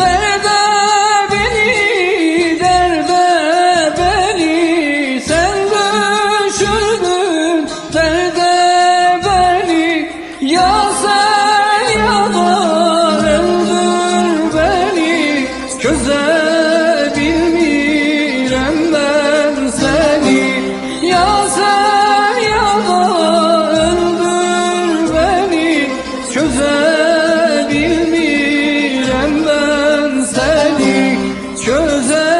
There's Çözer.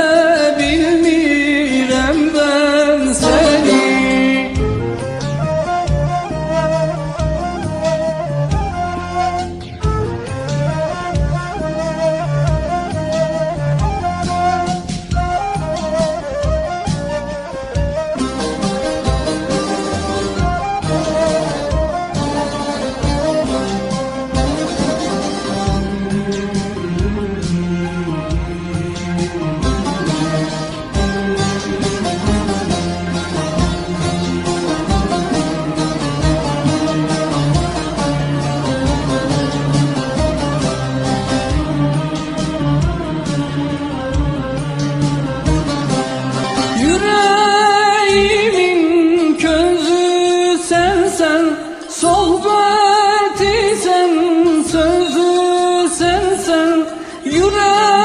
Sohbeti sen, sözü sen sen, yürek